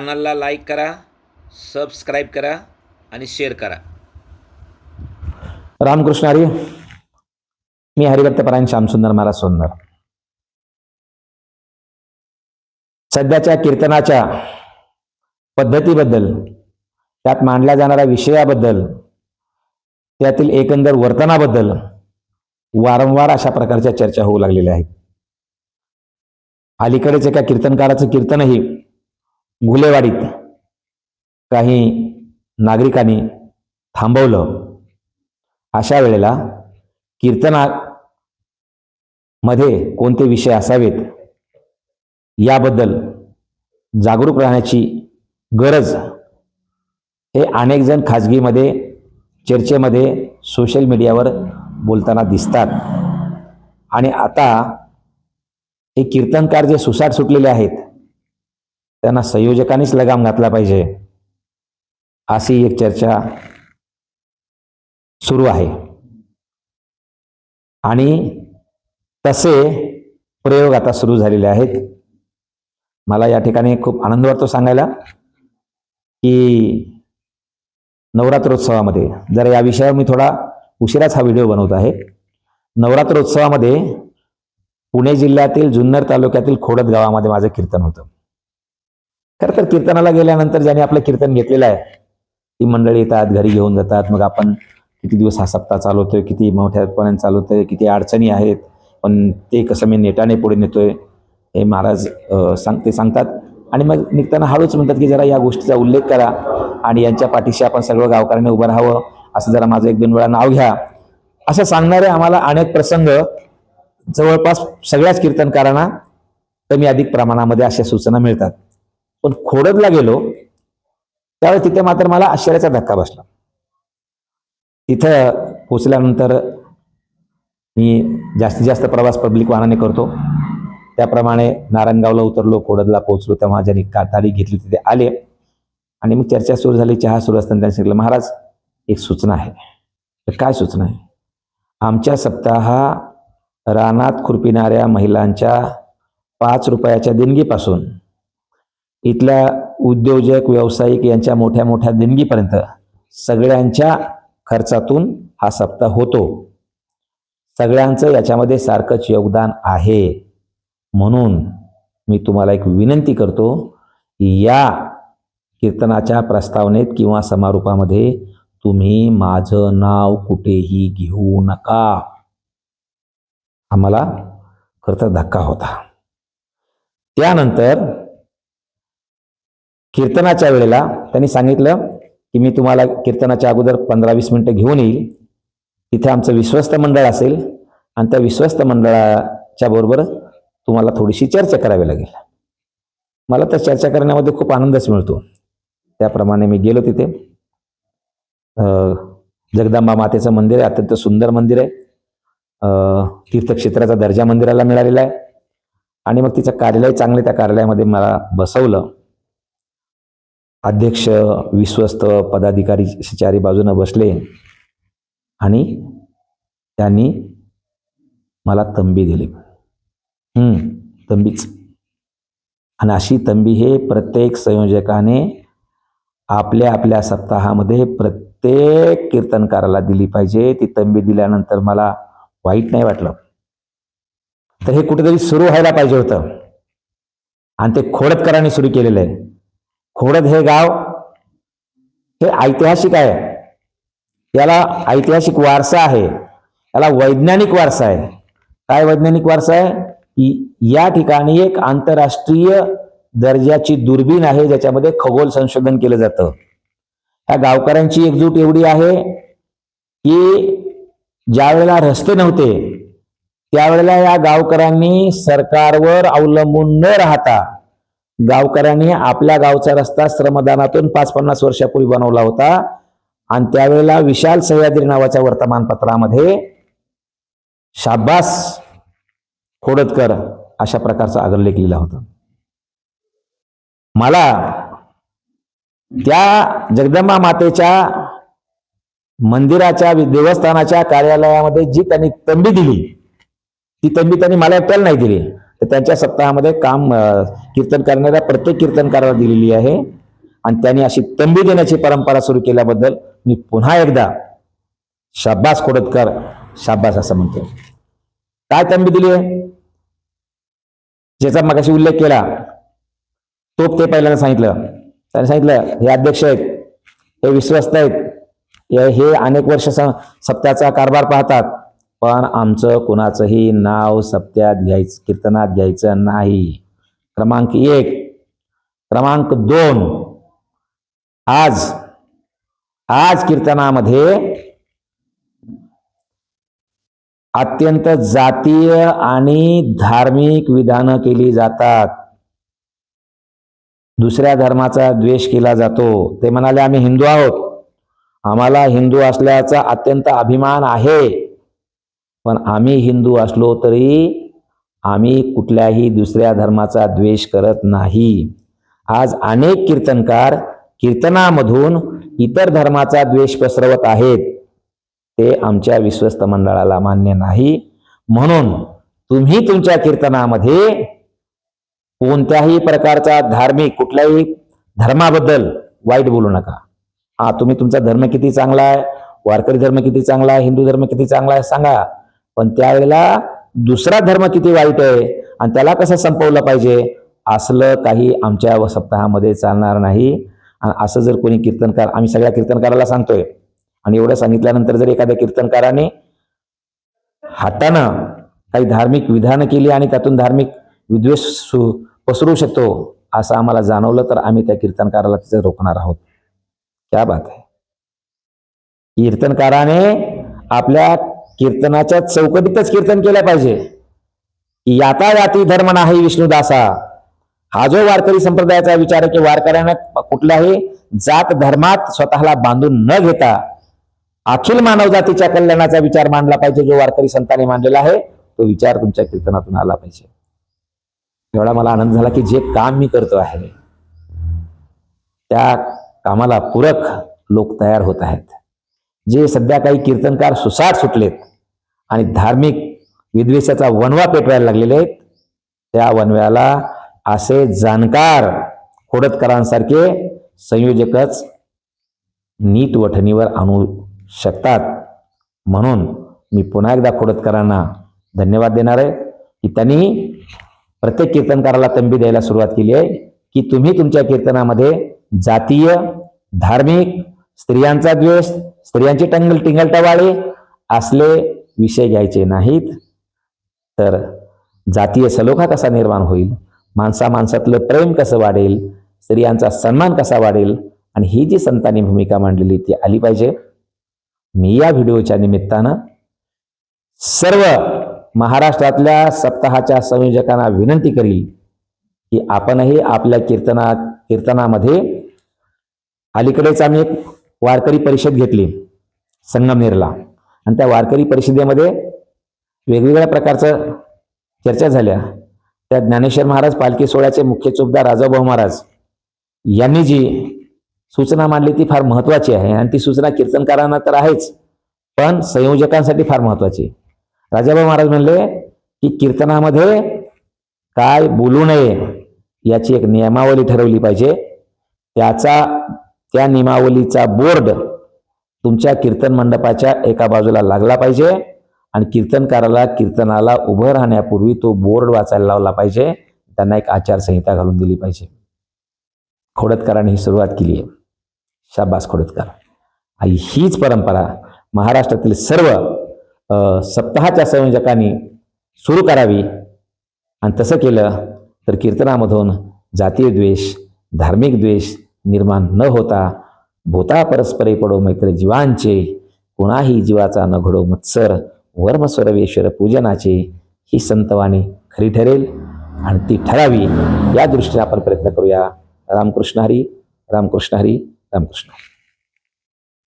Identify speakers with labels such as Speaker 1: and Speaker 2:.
Speaker 1: चॅनलला लाईक करा सबस्क्राईब करा आणि शेअर करा.
Speaker 2: रामकृष्ण आर्य. मी हरिभक्तपरायण श्यामसुंदर महाराज सुंदर सध्याच्या कीर्तनाच्या पद्धतीबद्दल त्यात मांडल्या जाणाऱ्या विषयाबद्दल त्यातील एकंदर वर्तनाबद्दल वारंवार अशा प्रकारच्या चर्चा होऊ लागलेल्या आहेत. अलीकडेच एका कीर्तनकाराचं कीर्तनही गुलेवाडीत काही नागरिकांनी थांबवलं. अशा वेळेला कीर्तना मध्ये कोणते विषय असावेत? याबद्दल जागरूक राहण्याची गरज हे अनेक जण खाजगीमध्ये चर्चेमध्ये सोशल मीडियावर बोलताना दिसतात. आणि आता हे कीर्तनकार जे सुसाट सुटलेले आहेत त्यांना संयोजकांनीच लगाम घातला पाहिजे. अशी एक चर्चा सुरू आहे. आणि तसे प्रयोग आता सुरू झालेले आहेत. मला या ठिकाणी खूप आनंद वाटतो सांगायला की नवरात्रोत्सवामध्ये जरा या विषयावर मी थोडा उशिराच हा व्हिडिओ बनवत आहे. नवरात्रोत्सवामध्ये पुणे जिल्ह्यातील जुन्नर तालुक्यातील खोडद गावामध्ये माझं कीर्तन होतं. खरं तर कीर्तनाला गेल्यानंतर ज्याने आपलं कीर्तन घेतलेलं आहे ती मंडळी येतात घरी घेऊन जातात. मग आपण किती दिवस हा सप्ताह चालवतोय किती मोठ्यापर्यंत चालवतोय किती अडचणी आहेत पण ते कसं मी नेटाने पुढे नेतोय हे महाराज सांग ते सांगतात. आणि मग निघताना हळूच म्हणतात की जरा या गोष्टीचा उल्लेख करा आणि यांच्या पाठीशी आपण सर्व गावकऱ्यांनी उभं राहावं असं जरा माझं एक दोन वेळा नाव घ्या. असं सांगणारे आम्हाला अनेक प्रसंग जवळपास सगळ्याच कीर्तनकारांना कमी अधिक प्रमाणामध्ये अशा सूचना मिळतात. पण खोडदला गेलो त्यावेळेस तिथे मात्र मला आश्चर्याचा धक्का बसला. तिथं पोचल्यानंतर मी जास्तीत जास्त प्रवास पब्लिक वाहनाने करतो. त्याप्रमाणे नारायणगावला उतरलो कोडदला पोहोचलो तेव्हा ज्यांनी का तारीख घेतली तिथे आले. आणि मग चर्चा सुरू झाली चहा सुरू असताना त्यांनी सांगितलं महाराज एक सूचना आहे. तर काय सूचना आहे? आमच्या सप्ताहा रानात खुरपिणाऱ्या महिलांच्या पाच रुपयाच्या देणगीपासून इथल्या उद्योजक व्यावसायिक यांच्या मोठ्या मोठ्या देणगीपर्यंत सगळ्यांच्या खर्चातून हा सप्ताह होतो. सगळ्यांचं याच्यामध्ये सारखंच योगदान आहे. म्हणून मी तुम्हाला एक विनंती करतो की या कीर्तनाच्या प्रस्तावनेत किंवा समारोपामध्ये तुम्ही माझं नाव कुठेही घेऊ नका. आम्हाला खरं तर धक्का होता. त्यानंतर कीर्तनाच्या वेळेला त्यांनी सांगितलं की मी तुम्हाला कीर्तनाच्या अगोदर पंधरा वीस मिनटं घेऊन येईल. तिथे आमचं विश्वस्त मंडळ असेल आणि त्या विश्वस्त मंडळाच्या बरोबर तुम्हाला थोडीशी चर्चा करावी लागेल. मला तर चर्चा करण्यामध्ये खूप आनंदच मिळतो. त्याप्रमाणे मी गेलो तिथे. जगदंबा मातेचं मंदिर आहे अत्यंत सुंदर मंदिर आहे. तीर्थक्षेत्राचा दर्जा मंदिराला मिळालेला आहे. आणि मग तिचं कार्यालय चांगले त्या कार्यालयामध्ये मला बसवलं. अध्यक्ष विश्वस्त पदाधिकारी चारी बाजूनं बसले आणि त्यांनी मला तंबी दिली. तंबीच. आणि अशी तंबी हे प्रत्येक संयोजकाने आपल्या आपल्या सप्ताहामध्ये प्रत्येक कीर्तनकाराला दिली पाहिजे. ती तंबी दिल्यानंतर मला वाईट नाही वाटलं. तर हे कुठेतरी सुरू व्हायला पाहिजे होतं. आणि ते खोडतकरांनी सुरू केलेलं आहे. खोडद हे गाव हे ऐतिहासिक आहे. याला ऐतिहासिक वारसा आहे. याला वैज्ञानिक वारसा आहे. काय वैज्ञानिक वारसा आहे? या ठिकाणी एक आंतरराष्ट्रीय दर्जाची दुर्बीण आहे ज्याच्यामध्ये खगोल संशोधन केलं जातं. ह्या गावकऱ्यांची एकजूट एवढी आहे की ज्या वेळेला रस्ते नव्हते त्यावेळेला या गावकऱ्यांनी सरकारवर अवलंबून न राहता गावकऱ्यांनी आपल्या गावचा रस्ता श्रमदानातून पाच पन्नास वर्षापूर्वी बनवला होता. आणि त्यावेळेला विशाल सह्याद्री नावाच्या वर्तमानपत्रामध्ये शाब्बास खोडतकर अशा प्रकारचा आग्रलेख लिहिला होता. मला त्या जगदंबा मातेच्या मंदिराच्या देवस्थानाच्या कार्यालयामध्ये जी त्यांनी तंबी दिली ती तंबी त्यांनी मला एकट्याला नाही दिली. त्यांच्या सप्ताहामध्ये काम कीर्तन करणाऱ्या प्रत्येक कीर्तनकाराला दिलेली आहे. आणि त्यांनी अशी तंबी देण्याची परंपरा सुरू केल्याबद्दल मी पुन्हा एकदा शाब्बास खोडतकर शाब्बास असं म्हणतो. काय तंबी दिली आहे? ज्याचा मगाशी उल्लेख केला तो ते पहिल्यांदा सांगितलं. त्याने सांगितलं हे अध्यक्ष आहेत हे विश्वस्त आहेत हे- अनेक वर्ष स- सप्त्याचा कारभार पाहतात पण आमचं कुणाचंही नाव सप्त्यात घ्यायचं कीर्तनात घ्यायचं नाही. क्रमांक एक क्रमांक दोन. आज आज कीर्तनामध्ये अत्यंत जातीय आणि धार्मिक विधानं केली जातात. दुसऱ्या धर्माचा द्वेष केला जातो. ते म्हणाले आम्ही हिंदू आहोत. आम्हाला हिंदू असल्याचा अत्यंत अभिमान आहे. पण आम्ही हिंदू असलो तरी आम्ही कुठल्याही दुसऱ्या धर्माचा द्वेष करत नाही. आज अनेक कीर्तनकार कीर्तनामधून इतर धर्माचा द्वेष पसरवत आहेत. ते आमच्या विश्वस्त मंडळाला मान्य नाही. म्हणून तुम्ही तुमच्या कीर्तनामध्ये कोणत्याही प्रकारचा धार्मिक कुठल्याही धर्माबद्दल वाईट बोलू नका. हा तुम्ही तुमचा धर्म किती चांगला आहे? वारकरी धर्म किती चांगला आहे? हिंदू धर्म किती चांगला आहे? सांगा. पण त्यावेळेला दुसरा धर्म किती वाईट आहे आणि त्याला कसं संपवलं पाहिजे? असलं काही आमच्या सप्ताहामध्ये चालणार नाही. आणि असं जर कोणी कीर्तनकार आम्ही सगळ्या कीर्तनकाराला सांगतोय. आणि एवढं सांगितल्यानंतर जर एखाद्या कीर्तनकाराने हातानं काही धार्मिक विधानं केली आणि त्यातून धार्मिक विद्वेष सु पसरू शकतो असं आम्हाला जाणवलं तर आम्ही त्या कीर्तनकाराला तिथे रोखणार आहोत. क्या बात आहे. कीर्तनकाराने आपल्या कीर्तनाच्या चौकटीतच कीर्तन केलं पाहिजे. याता याती धर्म नाही विष्णुदासा. हा जो वारकरी संप्रदायाचा विचार आहे की वारकऱ्यानं कुठल्याही जात धर्मात स्वतःला बांधून न घेता अखिल मानवजातीच्या कल्याणाचा विचार मांडला पाहिजे जो वारकरी संतांनी मांडलेला आहे तो विचार तुमच्या कीर्तनातून आला पाहिजे. एवढा मला आनंद झाला की जे काम मी करतो आहे त्या कामाला पूरक लोक तयार होत आहेत. जे सध्या काही कीर्तनकार सुसाट सुटलेत आणि धार्मिक विद्वेषाचा वनवा पेटवायला लागलेले आहेत. त्या वनव्याला असे जाणकार खोडतकरांसारखे संयोजकच नीट वठणीवर आणू शकतात. म्हणून मी पुन्हा एकदा खोडतकरांना धन्यवाद देणार आहे की त्यांनी प्रत्येक कीर्तनकाराला तंबी द्यायला सुरुवात केली आहे की तुम्ही तुमच्या कीर्तनामध्ये जातीय धार्मिक स्त्रियांचा द्वेष स्त्रियांची टंगल टिंगलटवाळे असले विषय घ्यायचे नाहीत तर जातीय सलोखा कसा निर्माण होईल? माणसा माणसातलं प्रेम कसं वाढेल? स्त्रियांचा सन्मान कसा वाढेल? आणि ही जी संतांनी भूमिका मांडलेली ती आली पाहिजे. मी या व्हिडिओच्या निमित्तानं सर्व महाराष्ट्रातल्या सप्ताहाच्या संयोजकांना विनंती करील की आपणही आपल्या कीर्तना कीर्तनामध्ये अलीकडेच आम्ही एक वारकरी परिषद घेतली संगमनेरला आणि त्या वारकरी परिषदेमध्ये वेगवेगळ्या प्रकारचं चर्चा झाल्या. त्या ज्ञानेश्वर महाराज पालखी सोहळ्याचे मुख्य चोपदार राजाभाऊ महाराज यांनी जी सूचना मांडली ती फार महत्वाची आहे आणि ती सूचना कीर्तनकारांना तर आहेच पण संयोजकांसाठी फार महत्वाची राजाभाऊ महाराज म्हणले की कीर्तनामध्ये काय बोलू नये याची एक नियमावली ठरवली पाहिजे. त्याचा त्या नियमावलीचा बोर्ड तुमच्या कीर्तन मंडपाच्या एका बाजूला लागला पाहिजे आणि कीर्तनकाराला कीर्तनाला उभं राहण्यापूर्वी तो बोर्ड वाचायला लावला पाहिजे. त्यांना एक आचारसंहिता घालून दिली पाहिजे. खोडतकरांनी ही सुरुवात केली आहे. शाबास खोडतकर. आणि हीच परंपरा महाराष्ट्रातील सर्व सप्ताहाच्या संयोजकांनी सुरू करावी. आणि तसं केलं तर कीर्तनामधून जातीय द्वेष धार्मिक द्वेष निर्माण न होता भूता परस्परे पडो मैत्र जीवांचे कुणाही जीवाचा न घडो मत्सर वर्म सर्वेश्वर पूजनाचे ही संतवाणी खरी ठरेल आणि ती ठरावी. या दृष्टीने आपण प्रयत्न करूया. रामकृष्ण हरी रामकृष्ण हरी रामकृष्ण हरी.